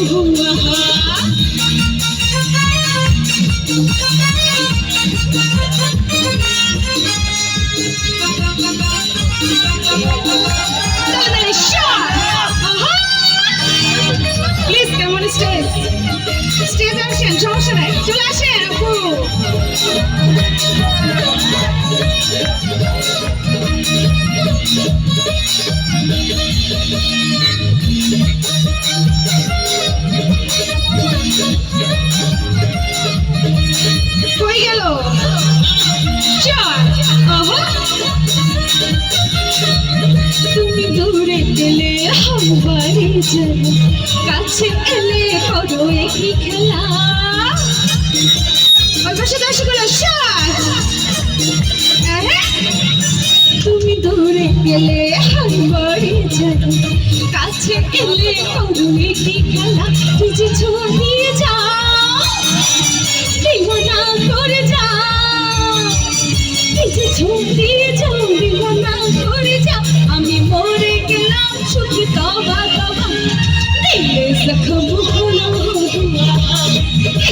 এ আসেন, সমস্যা নাই। চলে আসেন, আপু। কই তুমি দূরে গেলে হাম বাড়ি যাব কাছে এলে করো একই খেলা! তুমি দূরে গেলে হাম বাড়ি যাব কাছে এলে করো একই খেলা তুই যে ছড়িয়ে যা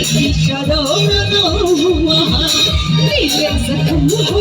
Shut up, no,